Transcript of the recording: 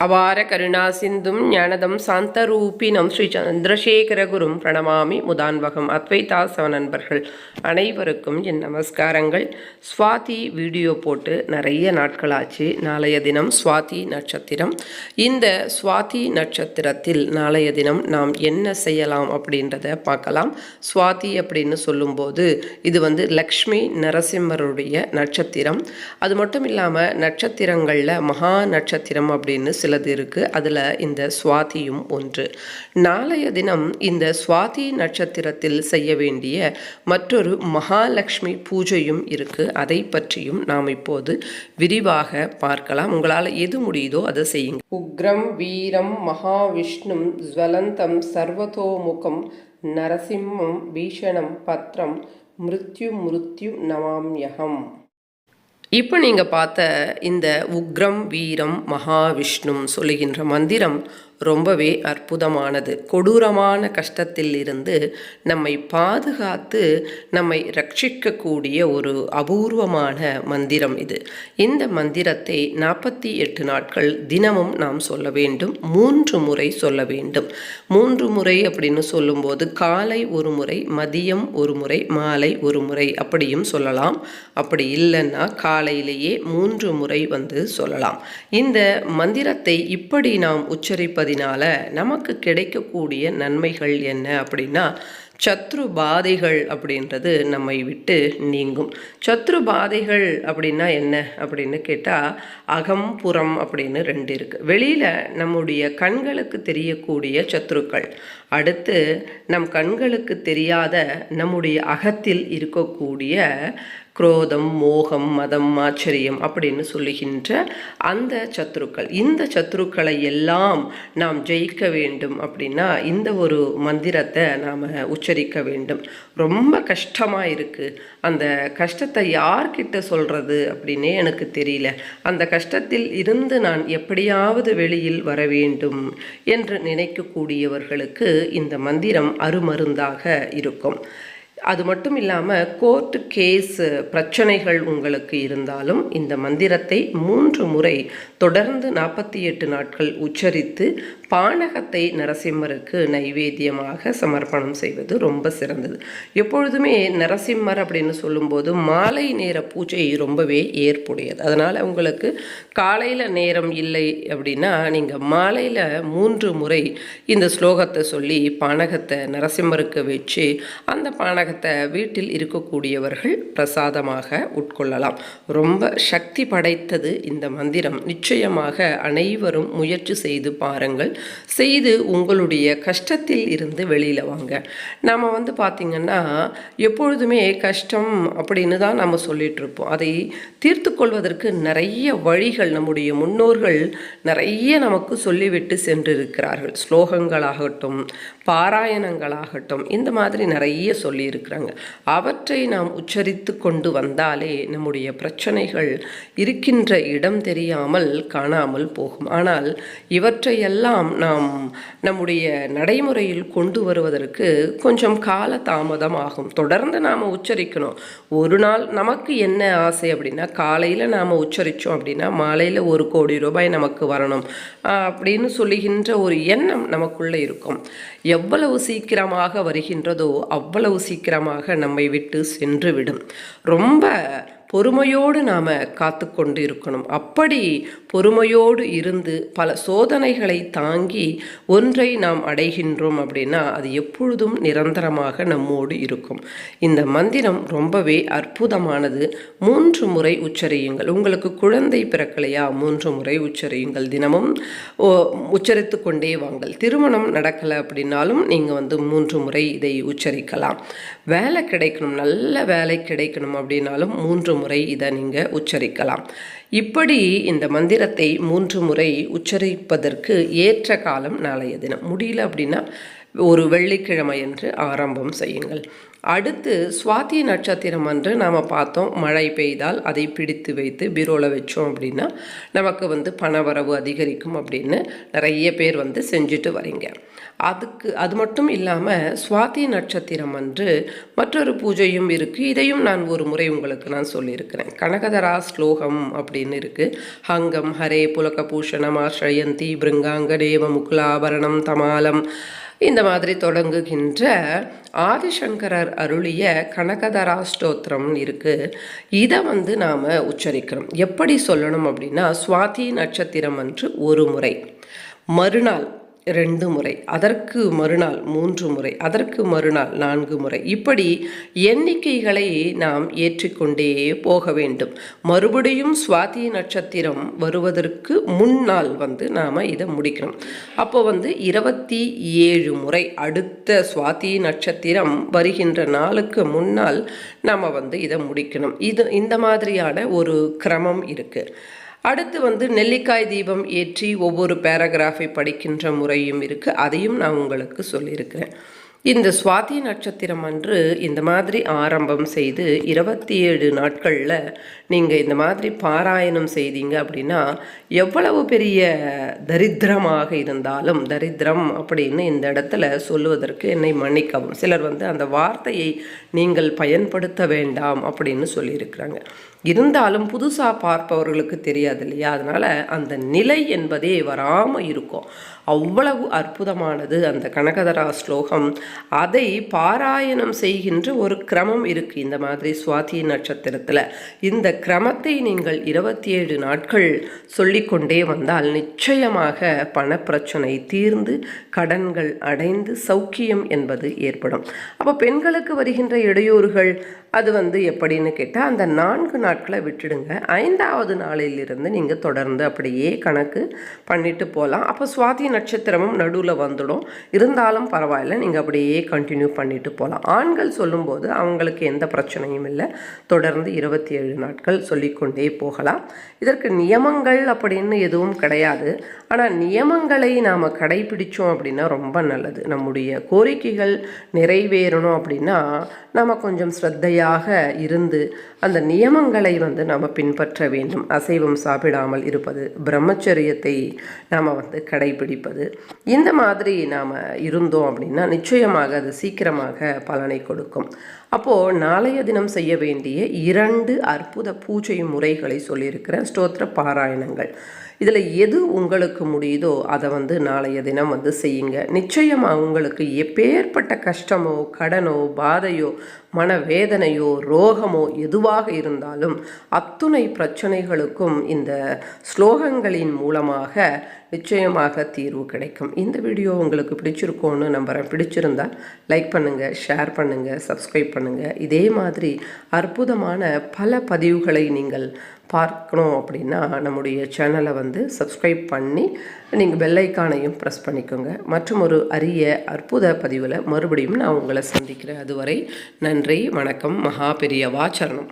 அபார கருணாசிந்தும் ஞானதம் சாந்தரூபினம் ஸ்ரீ சந்திரசேகரகுரும் பிரணமாமி முதான்வகம் அத்வைதாசவ நண்பர்கள் அனைவருக்கும் என் நமஸ்காரங்கள். சுவாதி வீடியோ போட்டு நிறைய நாட்களாச்சு. நாளைய தினம் சுவாதி நட்சத்திரம். இந்த சுவாதி நட்சத்திரத்தில் நாளைய தினம் நாம் என்ன செய்யலாம் அப்படின்றத பார்க்கலாம். சுவாதி அப்படின்னு சொல்லும்போது இது வந்து லக்ஷ்மி நரசிம்மருடைய நட்சத்திரம். அது மட்டும் இல்லாமல் நட்சத்திரங்களில் மகா நட்சத்திரம் அப்படின்னு சிலது இருக்குது அதில் இந்த சுவாதியும் ஒன்று. நாளைய தினம் இந்த சுவாதி நட்சத்திரத்தில் செய்ய வேண்டிய மற்றொரு மகாலட்சுமி பூஜையும் இருக்குது அதை பற்றியும் நாம் இப்போது விரிவாக பார்க்கலாம். உங்களால் எது முடியுதோ அதை செய்யுங்க. உக்ரம் வீரம் மகாவிஷ்ணும் ஜுவலந்தம் சர்வதோமுகம் நரசிம்மம் பீஷணம் பத்ரம் மிருத்யு மிருத்யு நமாம்யகம் இப்போ நீங்கள் பார்த்த இந்த உக்ரம் வீரம் மகாவிஷ்ணும் சொல்லுகின்ற மந்திரம் ரொம்பவே அற்புதமானது. கொடூரமான கஷ்டத்தில் இருந்து நம்மை பாதுகாத்து நம்மை ரட்சிக்கக்கூடிய ஒரு அபூர்வமான மந்திரம் இது. இந்த மந்திரத்தை நாற்பத்தி எட்டு நாட்கள் தினமும் நாம் சொல்ல வேண்டும். மூன்று முறை சொல்ல வேண்டும். மூன்று முறை அப்படின்னு சொல்லும்போது காலை ஒரு முறை மதியம் ஒரு முறை மாலை ஒரு முறை அப்படியும் சொல்லலாம். அப்படி இல்லைன்னா காலையிலேயே மூன்று முறை வந்து சொல்லலாம். இந்த மந்திரத்தை இப்படி நாம் உச்சரிப்பதினால நமக்கு கிடைக்கக்கூடிய நன்மைகள் என்ன அப்படின்னா சத்ரு பாதைகள் அப்படின்றது நம்மை விட்டு நீங்கும். சத்ரு பாதைகள் அப்படின்னா என்ன அப்படின்னு கேட்டால் அகம் புறம் அப்படின்னு ரெண்டு இருக்குது வெளியில் நம்முடைய கண்களுக்கு தெரியக்கூடிய சத்ருக்கள் அடுத்து நம் கண்களுக்கு தெரியாத நம்முடைய அகத்தில் இருக்கக்கூடிய குரோதம் மோகம் மதம் ஆச்சரியம் அப்படின்னு சொல்லுகின்ற அந்த சத்துருக்கள் இந்த சத்துருக்களை எல்லாம் நாம் ஜெயிக்க வேண்டும் அப்படின்னா இந்த ஒரு மந்திரத்தை நாம் உச்சரிக்க வேண்டும். ரொம்ப கஷ்டமாக இருக்குது அந்த கஷ்டத்தை யார்கிட்ட சொல்கிறது அப்படின்னே எனக்கு தெரியல. அந்த கஷ்டத்தில் இருந்து நான் எப்படியாவது வெளியில் வர வேண்டும் என்று நினைக்கக்கூடியவர்களுக்கு இந்த மந்திரம் அருமருந்தாக இருக்கும். அது மட்டும் இல்லாமல் கோர்ட்டு கேஸ் பிரச்சனைகள் உங்களுக்கு இருந்தாலும் இந்த மந்திரத்தை மூன்று முறை தொடர்ந்து நாற்பத்தி எட்டு நாட்கள் உச்சரித்து பானகத்தை நரசிம்மருக்கு நைவேத்தியமாக சமர்ப்பணம் செய்வது ரொம்ப சிறந்தது. எப்பொழுதுமே நரசிம்மர் அப்படின்னு சொல்லும்போது மாலை நேர பூஜை ரொம்பவே ஏற்புடையது. அதனால் உங்களுக்கு காலையில் நேரம் இல்லை அப்படின்னா நீங்கள் மாலையில் மூன்று முறை இந்த ஸ்லோகத்தை சொல்லி பானகத்தை நரசிம்மருக்கு வச்சு அந்த பானகத்தை வீட்டில் இருக்கக்கூடியவர்கள் பிரசாதமாக உட்கொள்ளலாம். ரொம்ப சக்தி படைத்தது இந்த மந்திரம். நிச்சயமாக அனைவரும் முயற்சி செய்து பாருங்கள். செய்து உங்களுடைய கஷ்டத்தில் இருந்து வெளியில் வாங்க. நாம் வந்து பார்த்திங்கன்னா எப்பொழுதுமே கஷ்டம் அப்படின்னு தான் நம்ம சொல்லிகிட்ருப்போம் இருப்போம். அதை தீர்த்து கொள்வதற்கு நிறைய வழிகள் நம்முடைய முன்னோர்கள் நிறைய நமக்கு சொல்லிவிட்டு சென்றிருக்கிறார்கள். ஸ்லோகங்களாகட்டும் பாராயணங்களாகட்டும் இந்த மாதிரி நிறைய சொல்லியிருக்கு சொல்லியிருக்கிறாங்க அவற்றை நாம் உச்சரித்து கொண்டு வந்தாலே நம்முடைய பிரச்சனைகள் இருக்கின்ற இடம் தெரியாமல் காணாமல் போகும். ஆனால் இவற்றையெல்லாம் நாம் நம்முடைய நடைமுறையில் கொண்டு வருவதற்கு கொஞ்சம் கால தாமதம் ஆகும் தொடர்ந்து நாம் உச்சரிக்கணும். ஒரு நாள் நமக்கு என்ன ஆசை அப்படின்னா காலையில் நாம் உச்சரித்தோம் அப்படின்னா மாலையில் ஒரு கோடி ரூபாய் நமக்கு வரணும் அப்படின்னு சொல்லுகின்ற ஒரு எண்ணம் நமக்குள்ளே இருக்கும். எவ்வளவு சீக்கிரமாக வருகின்றதோ அவ்வளவு சீக்கிரம் சீக்கிரமாக நம்மை விட்டு சென்றுவிடும். ரொம்ப பொறுமையோடு நாம் காத்து கொண்டு இருக்கணும் அப்படி பொறுமையோடு இருந்து பல சோதனைகளை தாங்கி ஒன்றை நாம் அடைகின்றோம் அப்படின்னா அது எப்பொழுதும் நிரந்தரமாக நம்மோடு இருக்கும். இந்த மந்திரம் ரொம்பவே அற்புதமானது. மூன்று முறை உச்சரியுங்கள். உங்களுக்கு குழந்தை பிறக்கலையா? மூன்று முறை உச்சரியுங்கள். தினமும் உச்சரித்து கொண்டே வாங்கள். திருமணம் நடக்கலை அப்படின்னாலும் நீங்கள் வந்து மூன்று முறை இதை உச்சரிக்கலாம். வேலை கிடைக்கணும். நல்ல வேலை கிடைக்கணும் அப்படின்னாலும் மூன்று முறை இதை நீங்கள் உச்சரிக்கலாம். இப்படி இந்த மந்திரத்தை மூன்று முறை உச்சரிப்பதற்கு ஏற்ற காலம் நாளைய தினம். முடியல அப்படின்னா ஒரு வெள்ளிக்கிழமை என்று ஆரம்பம் செய்யுங்கள். அடுத்து சுவாதி நட்சத்திரம் அன்று நாம் பார்த்தோம். மழை பெய்தால் அதை பிடித்து வைத்து பீரோவில் வச்சோம் அப்படின்னா நமக்கு வந்து பணவரவு அதிகரிக்கும் அப்படின்னு நிறைய பேர் வந்து செஞ்சுட்டு வரீங்க. அதுக்கு அது மட்டும் இல்லாமல் சுவாதி நட்சத்திரம் அன்று மற்றொரு பூஜையும் இருக்குது இதையும் நான் ஒரு முறை உங்களுக்கு நான் சொல்லியிருக்கிறேன். கனகதரா ஸ்லோகம் அப்படின்னு இருக்குது ஹங்கம் ஹரே புலக பூஷணம் ஆශ්‍රயந்தி பிருங்காங்க தேவ முகுலாபரணம் தமாலம் இந்த மாதிரி தொடங்குகின்ற ஆதிசங்கரர் அருளிய கனகதரா ஸ்தோத்திரம் இருக்குது இதை வந்து நாம் உச்சரிக்கிறோம் எப்படி சொல்லணும் அப்படின்னா சுவாதி நட்சத்திரம் அன்று ஒரு முறை. மறுநாள் ரெண்டு முறை அதற்கு மறுநாள் மூன்று முறை அதற்கு மறுநாள் நான்கு முறை. இப்படி எண்ணிக்கைகளை நாம் ஏற்றிக்கொண்டே போக வேண்டும். மறுபடியும் சுவாதி நட்சத்திரம் வருவதற்கு முன்னால் வந்து நாம் இதை முடிக்கணும். அப்போ வந்து இருபத்தி ஏழு முறை அடுத்த சுவாதி நட்சத்திரம் வருகின்ற நாளுக்கு முன்னால் நாம் வந்து இதை முடிக்கணும். இது இந்த மாதிரியான ஒரு கிரமம் இருக்குது அடுத்து வந்து நெல்லிக்காய் தீபம் ஏற்றி ஒவ்வொரு பேராகிராஃபை படிக்கின்ற முறையும் இருக்குது அதையும் நான் உங்களுக்கு சொல்லியிருக்கிறேன். இந்த சுவாதி நட்சத்திரம் அன்று இந்த மாதிரி ஆரம்பம் செய்து இருபத்தி ஏழு நாட்களில் நீங்கள் இந்த மாதிரி பாராயணம் செய்தீங்க அப்படின்னா எவ்வளவு பெரிய தரித்திரமாக இருந்தாலும் தரித்திரம் அப்படின்னு இந்த இடத்துல சொல்லுவதற்கு என்னை மன்னிக்கவும். சிலர் வந்து அந்த வார்த்தையை நீங்கள் பயன்படுத்த வேண்டாம் அப்படின்னு சொல்லியிருக்கிறாங்க. இருந்தாலும் புதுசாக பார்ப்பவர்களுக்கு தெரியாது இல்லையா அதனால் அந்த நிலை என்பதே வராமல் இருக்கும். அவ்வளவு அற்புதமானது அந்த கனகதரா ஸ்லோகம். அதை பாராயணம் செய்கின்ற ஒரு கிரமம் இருக்குது இந்த மாதிரி சுவாதி நட்சத்திரத்தில். இந்த கிரமத்தை நீங்கள் இருபத்தி ஏழு நாட்கள் சொல்லிக்கொண்டே வந்தால் நிச்சயமாக பணப்பிரச்சனை தீர்ந்து கடன்கள் அடைந்து சௌக்கியம் என்பது ஏற்படும். அப்போ பெண்களுக்கு வருகின்ற இடையூறுகள் அது வந்து எப்படின்னு கேட்டால் அந்த நான்கு நாட்களை விட்டுடுங்க. ஐந்தாவது நாளிலிருந்து நீங்கள் தொடர்ந்து அப்படியே கணக்கு பண்ணிட்டு போகலாம் அப்போ சுவாதி நட்சத்திரமும் நடுவில் வந்துடும். இருந்தாலும் பரவாயில்ல நீங்கள் அப்படியே கண்டினியூ பண்ணிட்டு போகலாம் ஆண்கள் சொல்லும்போது அவங்களுக்கு எந்த பிரச்சனையும் இல்லை. தொடர்ந்து இருபத்தி ஏழு நாட்கள் சொல்லிக்கொண்டே போகலாம். இதற்கு நியமங்கள் அப்படின்னு எதுவும் கிடையாது. ஆனால் நியமங்களை நாம் கடைபிடிச்சோம் அப்படின்னா ரொம்ப நல்லது. நம்முடைய கோரிக்கைகள் நிறைவேறணும் அப்படின்னா நம்ம கொஞ்சம் ஸ்ரத்தையாக இருந்து அந்த நியமங்களை வந்து நாம் பின்பற்ற வேண்டும். அசைவம் சாப்பிடாமல் இருப்பது பிரம்மச்சரியத்தை நாம் வந்து கடைபிடிப்பது. இந்த மாதிரி நாம் இருந்தோம் அப்படின்னா நிச்சயமாக அது சீக்கிரமாக பலனை கொடுக்கும். அப்போது நாளைய தினம் செய்ய வேண்டிய இரண்டு அற்புத பூஜை முறைகளை சொல்லியிருக்கிறேன் ஸ்தோத்திர பாராயணங்கள். இதில் எது உங்களுக்கு முடியுதோ அதை வந்து நாளைய தினம் வந்து செய்யுங்க. நிச்சயமாக உங்களுக்கு எப்பேற்பட்ட கஷ்டமோ கடனோ பாதையோ மனவேதனையோ ரோகமோ எதுவாக இருந்தாலும் அத்துணை பிரச்சனைகளுக்கும் இந்த ஸ்லோகங்களின் மூலமாக நிச்சயமாக தீர்வு கிடைக்கும். இந்த வீடியோ உங்களுக்கு பிடிச்சிருக்கோன்னு நம்புகிறேன் பிடிச்சிருந்தா லைக் பண்ணுங்கள் ஷேர் பண்ணுங்கள் சப்ஸ்கிரைப் பண்ணுங்கள் இதே மாதிரி அற்புதமான பல பதிவுகளை நீங்கள் பார்க்கணும் அப்படின்னா நம்முடைய சேனலை வந்து சப்ஸ்கிரைப் பண்ணி நீங்கள் பெல்லைக்கானையும் ப்ரெஸ் பண்ணிக்கோங்க. மற்றும் ஒரு அரிய அற்புத பதிவில் மறுபடியும் நான் உங்களை சந்திக்கிறேன். அதுவரை நன்றி வணக்கம் மகா பெரியவா சரணம்.